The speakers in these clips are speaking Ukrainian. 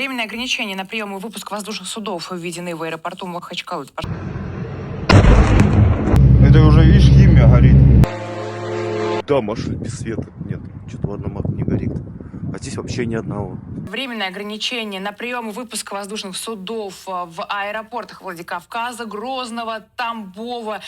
Временное ограничение на прием и выпуск воздушных судов введены в аэропорту Махачкалы. Это уже, видишь, химия горит. Да, машин без света. Нет, что-то в одном окне не горит. А здесь вообще ни одного. Временное ограничение на прием и выпуск воздушных судов а, в аэропортах Владикавказа, Грозного, Тамбова.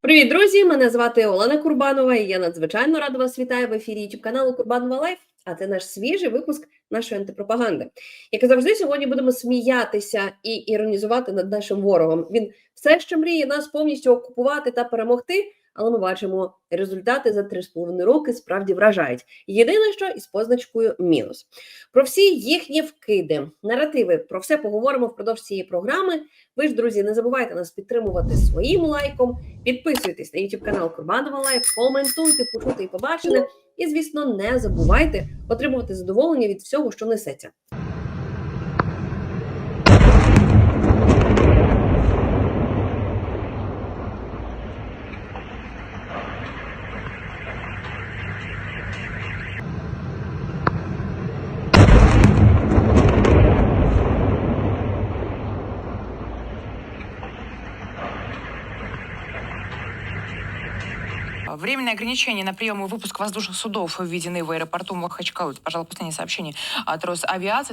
Привіт, друзі! Мене звати Олена Курбанова, і я надзвичайно рада вас вітаю в ефірі youtube каналу Курбанова Лайф. А це наш свіжий випуск нашої антипропаганди. Як і завжди, сьогодні будемо сміятися і іронізувати над нашим ворогом. Він все ще мріє нас повністю окупувати та перемогти. Але ми бачимо, результати за 3,5 роки справді вражають. Єдине, що із позначкою мінус. Про всі їхні вкиди, наративи, про все поговоримо впродовж цієї програми. Ви ж, друзі, не забувайте нас підтримувати своїм лайком, підписуйтесь на YouTube канал Курбанова Лайф, коментуйте, почути і побачене. І, звісно, не забувайте отримувати задоволення від всього, що несеться. Временное ограничение на прием и выпуск воздушных судов введены в аэропорту Махачкалы. Это, пожалуй, последнее сообщение от Росавиации.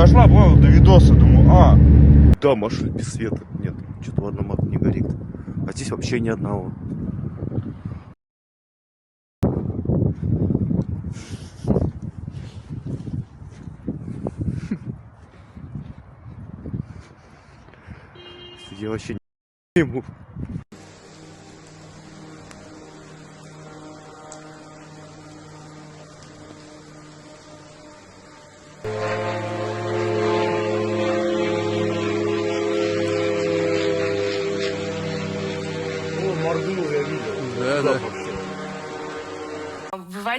Дошла, понял, до видоса, думаю, а, Да, машин без света. Нет, что-то в одном не горит. А здесь вообще ни одного. Я вообще не ему.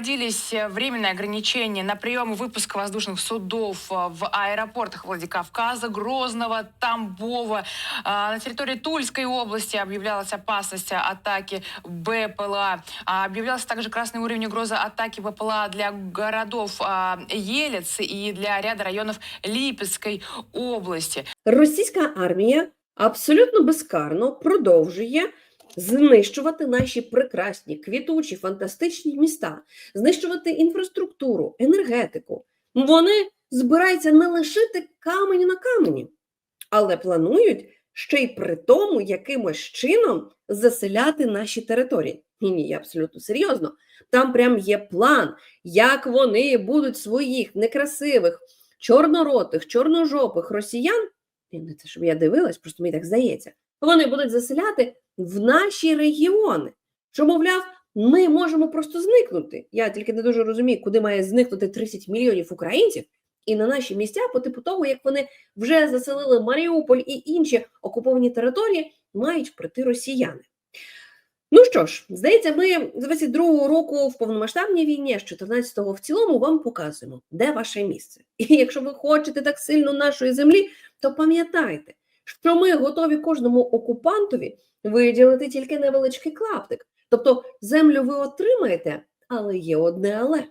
Вводились э, временные ограничения на прием и выпуск воздушных судов э, в аэропортах Владикавказа, Грозного, Тамбова. А, На территории Тульской области объявлялась опасность атаки БПЛА. А, Объявлялся также красный уровень угрозы атаки БПЛА для городов а, Елец и для ряда районов Липецкой области. Російська армія абсолютно безкарно продовжує знищувати наші прекрасні, квітучі, фантастичні міста, знищувати інфраструктуру, енергетику. Вони збираються не лишити камені на камені, але планують ще й при тому якимось чином заселяти наші території. Ні, ні, я абсолютно серйозно. Там прям є план, як вони будуть своїх некрасивих, чорноротих, чорножопих росіян. Не це, щоб я дивилась, просто мені так здається. Вони будуть заселяти в наші регіони. Що, мовляв, ми можемо просто зникнути. Я тільки не дуже розумію, куди має зникнути 30 мільйонів українців, і на наші місця, по типу того, як вони вже заселили Маріуполь і інші окуповані території, мають прийти росіяни. Ну що ж, здається, ми з 22-го року в повномасштабній війні, з 14-го в цілому вам показуємо, де ваше місце. І якщо ви хочете так сильно нашої землі, то пам'ятайте, що ми готові кожному окупантові виділити тільки невеличкий клаптик. Тобто землю ви отримаєте, але є одне але.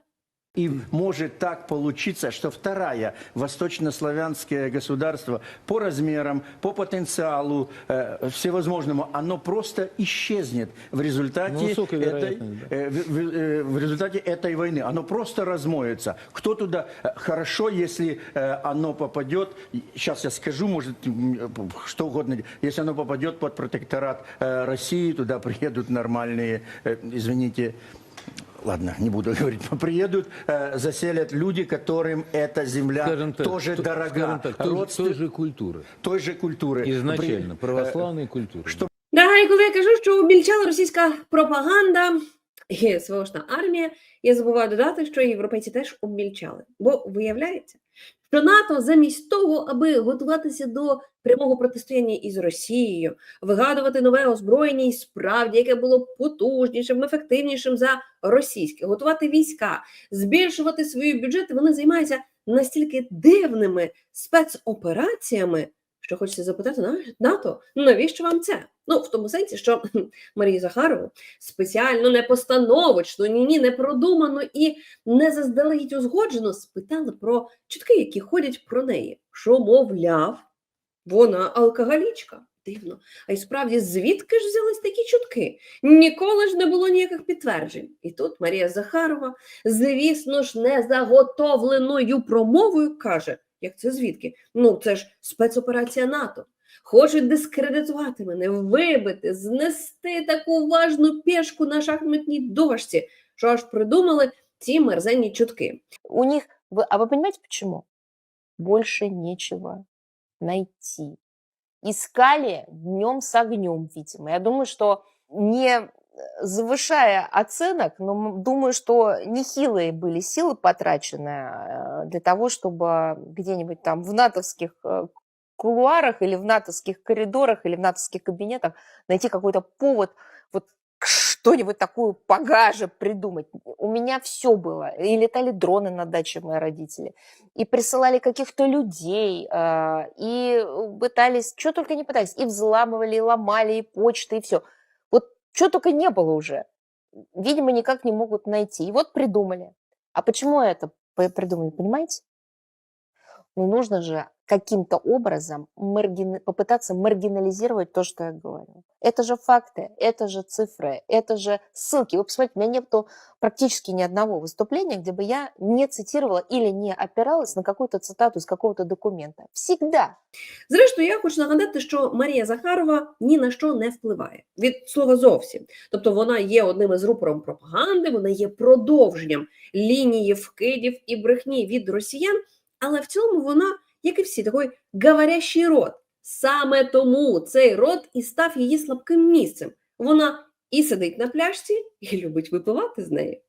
И может так получиться, что вторая восточнославянское государство по размерам, по потенциалу э, всевозможному, оно просто исчезнет в результате, Ну, этой, э, в, э, в результате этой войны. Оно просто размоется. Кто туда... э, Хорошо, если э, оно попадет, сейчас я скажу, может, что угодно, если оно попадет под протекторат э, России, туда приедут нормальные, э, извините, Ладно, не буду говорить. Приедут, э, заселят люди, которым эта земля Скажем так, тоже то- дорога. скажем так, той, Родствен- той же культуры. той же культуры. Изначально, При- э, православной культуры. что Да, і коли я кажу, що обільчала російська пропаганда, і СВОшна армія, я забуваю додати, що європейці теж обмільчали. Бо виявляється, що НАТО замість того, аби готуватися до прямого протистояння із Росією, вигадувати нове озброєння і справді, яке було потужнішим, ефективнішим за російське, готувати війська, збільшувати свої бюджети, вони займаються настільки дивними спецопераціями, що хочеться запитати «На- НАТО, навіщо вам це? Ну, в тому сенсі, що кхм, Марію Захарову спеціально не постановочно, ні, ні, не продумано і не заздалегідь узгоджено спитали про чутки, які ходять про неї. Що, мовляв, вона алкоголічка. Дивно. А й справді, звідки ж взялись такі чутки? Ніколи ж не було ніяких підтверджень. І тут Марія Захарова, звісно ж, незаготовленою промовою каже: як це звідки? Ну, це ж спецоперація НАТО. Хочуть дискредитувати мене, вибити, знести таку важну пішку на шахматній дошці, що аж придумали ці мерзенні чутки. У них, вы- а вы понимаете почему? Больше нечего найти. Искали днем с огнем, видимо. Я думаю, что не э, завышая оценок, но думаю, что нехилые были силы потрачены э, для того, чтобы где-нибудь там в натовских э, кулуарах или в натовских коридорах или в натовских кабинетах найти какой-то повод вот что-нибудь такую погаже придумать. У меня все было. И летали дроны на даче мои родители, и присылали каких-то людей, а, и пытались, что только не пытались, и взламывали, и ломали, и почты, и все. Что только не было уже. Видимо, никак не могут найти. И вот придумали. А почему это придумали, понимаете? Ну, нужно же каким-то образом маргина- попытаться маргинализировать то, что я говорю. Это же факты, это же цифры, это же ссылки. Вы посмотрите, у меня нету практически ни одного выступления, где бы я не цитировала или не опиралась на какую-то цитату из какого-то документа. Всегда. Зрештою, я хочу нагадати, що Марія Захарова ні на що не впливає від слова зовсім. Тобто вона є одним із рупором пропаганди, вона є продовженням лінії вкидів і брехні від росіян, але в цілому вона, як і всі, такий говорящий рот. Саме тому цей рот і став її слабким місцем. Вона і сидить на пляшці, і любить випивати з неї.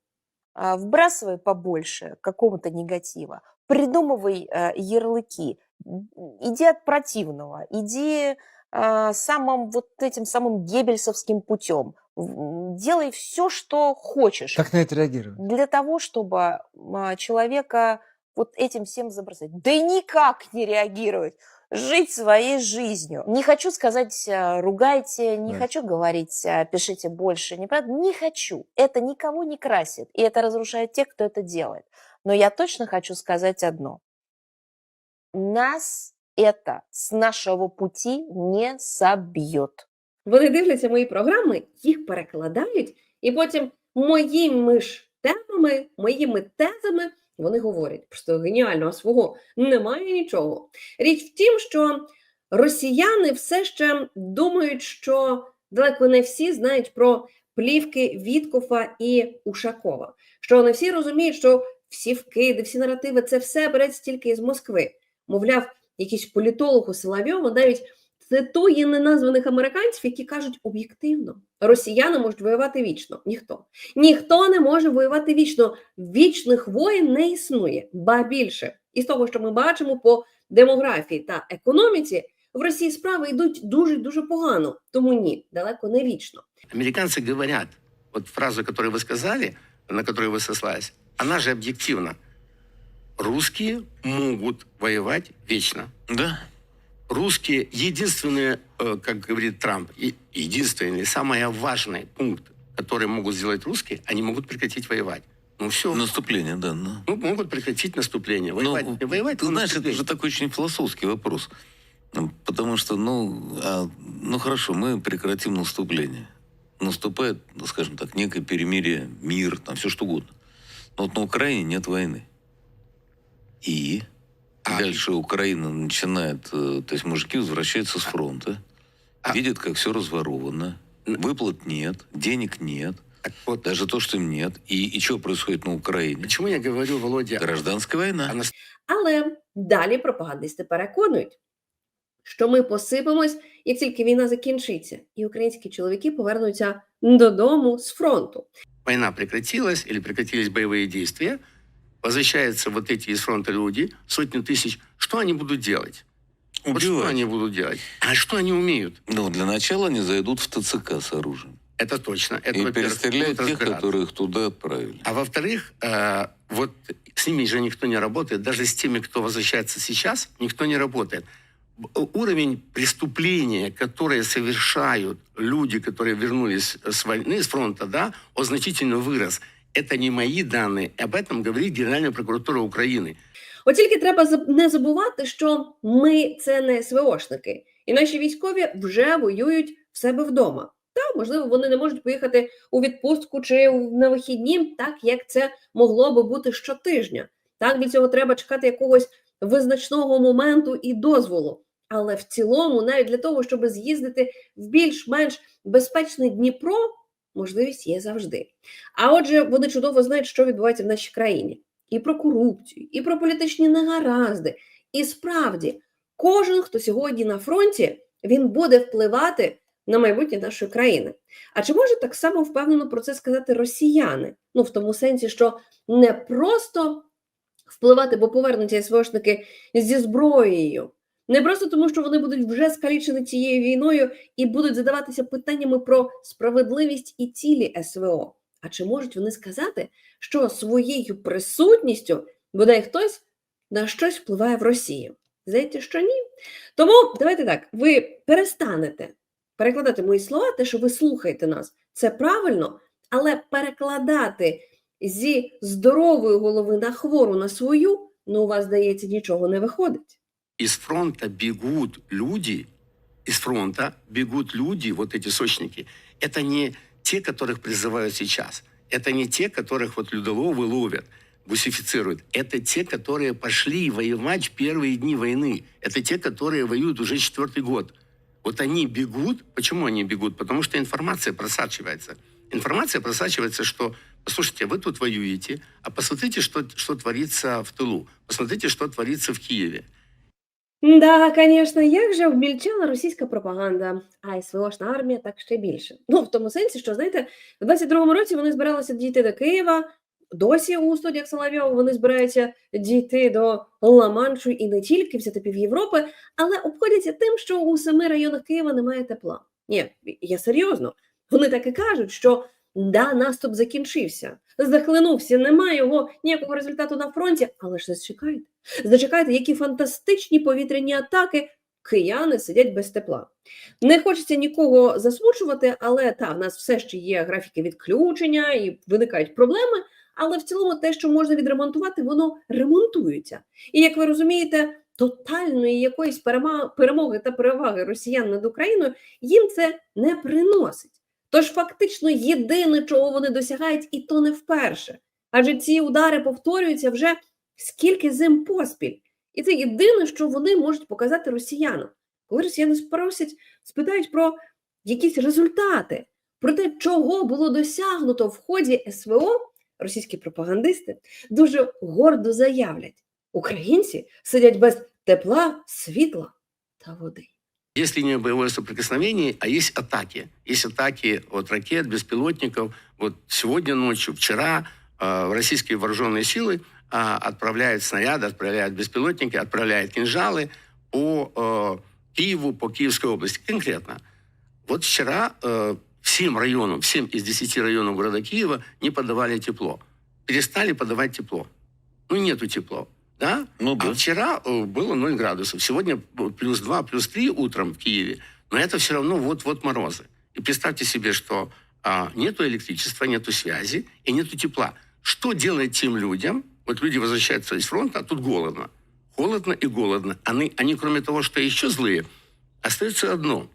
А, Вбрасывай побольше какого-то негатива, придумывай э, ярлыки, м, иди от противного, иди а, самым вот этим самым геббельсовским путем, В- делай все, что хочешь. Как на это реагировать? для того, чтобы а, человека вот этим всем забросать. Да и никак не реагировать. Жить своей жизнью. Не хочу сказать, а, ругайте, не Да. хочу говорить, а, пишите больше. Неправда? Не хочу. Это никого не красит. И это разрушает тех, кто это делает. Но я точно хочу сказать одно. Нас это с нашего пути не собьет. Вони дивляться мої програми, їх перекладають, і потім моїми ж темами, моїми тезами вони говорять. Просто геніально, а свого немає нічого. Річ в тім, що росіяни все ще думають, що далеко не всі знають про плівки Віткофа і Ушакова. Що не всі розуміють, що всі вкиди, всі наративи це все береться тільки із Москви. Мовляв, якийсь політолог у Соловйова навіть цитує неназваних американців, які кажуть об'єктивно, росіяни можуть воювати вічно. Ніхто. Ніхто не може воювати вічно. Вічних воїн не існує, ба більше. І з того, що ми бачимо по демографії та економіці, в Росії справи йдуть дуже дуже погано. Тому ні, далеко не вічно. Американцы говорят, вот фразу, которую вы сказали, на которую вы сослались, она же объективна. Русские могут воевать вечно. Да. Русские единственные, э, как говорит Трамп, единственный, самый важный пункт, который могут сделать русские, они могут прекратить воевать. Ну все. Наступление, да. Ну, Ну, могут прекратить наступление. Ну, Воевать, не воевать, ты но знаешь, это наступление. же такой очень философский вопрос. Ну, Потому что, ну, а, ну хорошо, мы прекратим наступление. Наступает, ну, скажем так, некое перемирие, мир, там все что угодно. Но вот на Украине нет войны. И А- дальше Украина начинает, э, то есть мужики возвращаются с фронта, А- видят, как все разворовано, Н- выплат нет, денег нет, Так вот, даже то, что им нет. И, и что происходит на Украине? почему я говорю, Володя, Гражданская война. о нас- Але далі пропагандисти переконують, що ми посипемось, як тільки війна закінчиться, і українські чоловіки повернуться додому з фронту. война прекратилась или прекратились боевые действия, Возвращаются вот эти из фронта люди, сотни тысяч, что они будут делать? Вот что Убивать. они будут делать? А что они умеют? Ну, для начала они зайдут в ТЦК с оружием. Это точно. Это, и перестреляют тех, разбираться. которых туда отправили. А во-вторых, э, вот с ними же никто не работает. Даже с теми, кто возвращается сейчас, никто не работает. Уровень преступления, которые совершают люди, которые вернулись с войны, с фронта, да, он значительно вырос. Это не мои данные. Об этом говорит Генеральная прокуратура Украины. От тільки треба заб- не забувати, що ми це не СВОшники, і наші військові вже воюють в себе вдома. Та можливо, вони не можуть поїхати у відпустку чи у- на вихідні, так як це могло би бути щотижня. Так для цього треба чекати якогось визначного моменту і дозволу. Але в цілому, навіть для того, щоб з'їздити в більш-менш безпечний Дніпро, можливість є завжди. А отже, вони чудово знають, що відбувається в нашій країні і про корупцію, і про політичні негаразди. І справді, кожен, хто сьогодні на фронті, він буде впливати на майбутнє нашої країни. А чи може так само впевнено про це сказати росіяни? Ну, в тому сенсі, що не просто впливати, бо повернуться СВОшники зі зброєю, не просто тому, що вони будуть вже скалічені цією війною і будуть задаватися питаннями про справедливість і цілі СВО. А чи можуть вони сказати, що своєю присутністю бодай хтось на щось впливає в Росії? Здається, що ні. Тому давайте так: ви перестанете перекладати мої слова, те, що ви слухаєте нас, це правильно, але перекладати зі здорової голови на хвору на свою, ну у вас, здається, нічого не виходить. Из фронта бегут люди, из фронта бегут люди, вот эти сочники. Это не те, которых призывают сейчас. Это не те, которых вот людоловы ловят, бусифицируют. Это те, которые пошли воевать в первые дни войны. Это те, которые воюют уже четвертый год. Вот они бегут. Почему они бегут? Потому что информация просачивается. Информация просачивается, что, послушайте, вы тут воюете, а посмотрите, что, что творится в тылу. Посмотрите, что творится в Киеве. Да, звісно, як же вмільчала російська пропаганда, а СВОшна армія так ще більше. Ну, в тому сенсі, що, знаєте, в 22-му році вони збиралися дійти до Києва, досі у студіях Соловйова вони збираються дійти до Ла-Маншу і не тільки взяти пів Європи, але обходяться тим, що у семи районах Києва немає тепла. Ні, я серйозно. Вони так і кажуть, що да, наступ закінчився, захлинувся, немає його ніякого результату на фронті, але ж зачекайте. Зачекайте, які фантастичні повітряні атаки. Кияни сидять без тепла. Не хочеться нікого засмучувати, але та в нас все ще є графіки відключення і виникають проблеми. Але в цілому те, що можна відремонтувати, воно ремонтується. І як ви розумієте, тотальної якоїсь перемоги та переваги росіян над Україною їм це не приносить. Тож фактично єдине, чого вони досягають, і то не вперше. Адже ці удари повторюються вже скільки зим поспіль. І це єдине, що вони можуть показати росіянам. Коли росіяни спросять, спитають про якісь результати, про те, чого було досягнуто в ході СВО, російські пропагандисти дуже гордо заявлять: українці сидять без тепла, світла та води. Есть линия боевого соприкосновения, а есть атаки. Есть атаки от ракет, беспилотников. Вот сегодня ночью, вчера э, российские вооруженные силы э, отправляют снаряды, отправляют беспилотники, отправляют кинжалы по э, Киеву, по Киевской области конкретно. Вот вчера э, всем районам, всем из 10 районов города Киева не подавали тепло. Перестали подавать тепло. Ну, нету тепло. Да? Ну да. А вчера э, было 0 градусов. Сегодня плюс 2, плюс 3 утром в Киеве. Но это все равно вот-вот морозы. И представьте себе, что а, нету электричества, нету связи и нету тепла. Что делать тем людям? Вот люди возвращаются из фронта, а тут голодно. Холодно и голодно. Они, они кроме того, что еще злые, остается одно.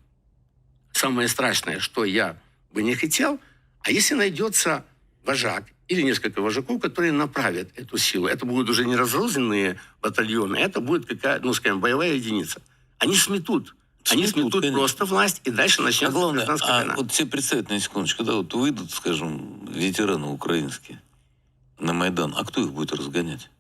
Самое страшное, что я бы не хотел, а если найдется вожак или несколько вожаков, которые направят эту силу. Это будут уже не разрозненные батальоны, это будет какая, ну, скажем, боевая единица. Они сметут. Они Сметут, сметут конечно. просто власть, и дальше А начнется главное, гражданская а война. вот себе представить на секундочку, когда вот выйдут, скажем, ветераны украинские на Майдан, а кто их будет разгонять?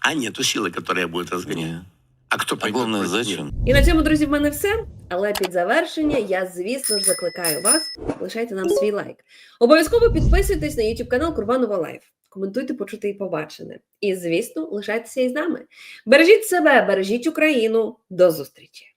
А нету силы, которая будет разгонять. Не. А хто кто А них? зачем? І на цьому, друзі, в мене все. Але під завершення я, звісно ж, закликаю вас. Лишайте нам свій лайк. Обов'язково підписуйтесь на YouTube канал Курбанова Лайф. Коментуйте, почути і побачене. І, звісно, лишайтеся із нами. Бережіть себе, бережіть Україну. До зустрічі!